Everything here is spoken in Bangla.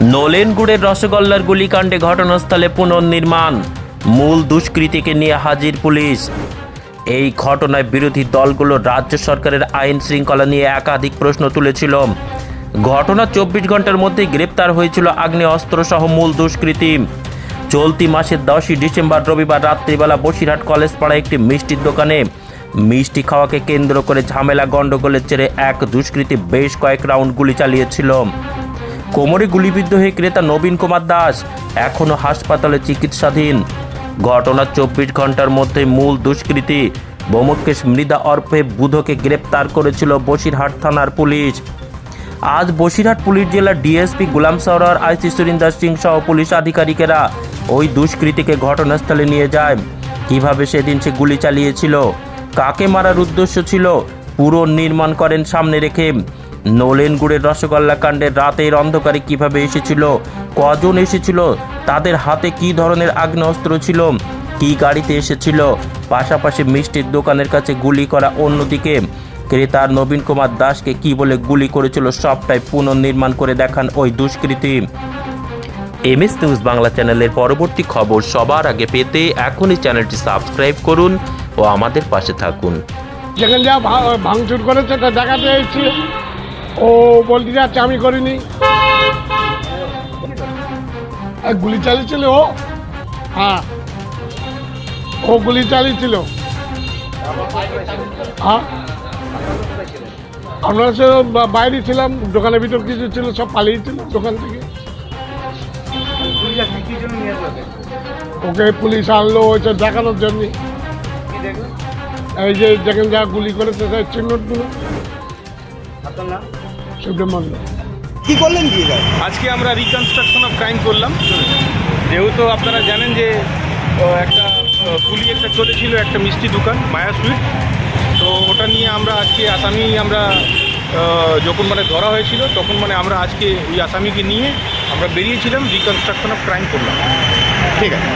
নোলেনগুড়ের রসগোল্লার গুলিকাণ্ডে ঘটনাস্থলে পুনর্নির্মাণ। মূল দুষ্কৃতীকে নিয়ে হাজির পুলিশ। এই ঘটনায় বিরোধী দলগুলো রাজ্য সরকারের আইন শৃঙ্খলা নিয়ে একাধিক প্রশ্ন তুলেছিল। ঘটনা চব্বিশ ঘণ্টার মধ্যে গ্রেপ্তার হয়েছিল আগ্নেয় অস্ত্রসহ মূল দুষ্কৃতী। চলতি মাসের দশই ডিসেম্বর রবিবার রাত্রিবেলা বসিরহাট কলেজ পাড়ায় একটি মিষ্টির দোকানে মিষ্টি খাওয়াকে কেন্দ্র করে ঝামেলা গণ্ডগোলের জেরে এক দুষ্কৃতী বেশ কয়েক রাউন্ড গুলি চালিয়েছিল। কোমরে গুলিবিদ্ধ হয়ে ক্রেতা নবীন কুমার দাস এখনও হাসপাতালে চিকিৎসাধীন। ঘটনার চব্বিশ ঘণ্টার মধ্যে মূল দুষ্কৃতী বোমকেশ মৃদা অর্পে বুধকে গ্রেপ্তার করেছিল বসিরহাট থানার পুলিশ। আজ বসিরহাট পুলিশ জেলার ডিএসপি গুলাম সরোয়ার, আইসি সুরিন্দর সিং সহ পুলিশ আধিকারিকেরা ওই দুষ্কৃতীকে ঘটনাস্থলে নিয়ে যায়। কীভাবে সেদিন সে গুলি চালিয়েছিল, কাকে মারার উদ্দেশ্য ছিল, পুরো নির্মাণ করেন সামনে রেখে। নলেনগুড়ের রসগোল্লা কাণ্ডের রাতের অন্ধকারে কীভাবে এসেছিল? কজন এসেছিল? তাদের হাতে কি ধরনের আগ্নেয়াস্ত্র ছিল? কি গাড়িতে এসেছিল? পাশাপাশি মিষ্টির দোকানের কাছে গুলি করা অন্যদিকে ক্রেতা নবীন কুমার দাসকে কি বলে গুলি করেছিল সবটাই পুনর্নির্মাণ করে দেখান ওই দুষ্কৃতী। এমএস নিউজ বাংলা চ্যানেলের পরবর্তী খবর সবার আগে পেতে এখনই চ্যানেলটি সাবস্ক্রাইব করুন ও আমাদের পাশে থাকুন। যেখানে যা ভাঙচুর দেখাতে এসেছি ও বলতে যাচ্ছে আমি করিনি। গুলি চালিয়েছিল ও? হ্যাঁ। ও গুলি চালিয়েছিল। হ্যাঁ। আমরা সে বাইরে ছিলাম, দোকানের ভিতর কিছু ছিল, সব পালিয়েছিল দোকান থেকে। ওকে পুলিশ আনলো ওইটা দেখানোর জন্য। এই যে যেখানে যা গুলি করেছে, সেই চিহ্নগুলো। সুব্রমণ্য কি করলেন কি আজকে আমরা রিকনস্ট্রাকশন অফ ক্রাইম করলাম। যেহেতু আপনারা জানেন যে একটা পুলি একটা চলেছিল একটা মিষ্টি দোকান মায়া সুইট তো ওটা নিয়ে আমরা আজকে আসামি আমরা যখন মানে ধরা হয়েছিল তখন মানে আমরা আজকে ওই আসামিকে নিয়ে আমরা বেরিয়েছিলাম রিকনস্ট্রাকশন অফ ক্রাইম করলাম। ঠিক আছে।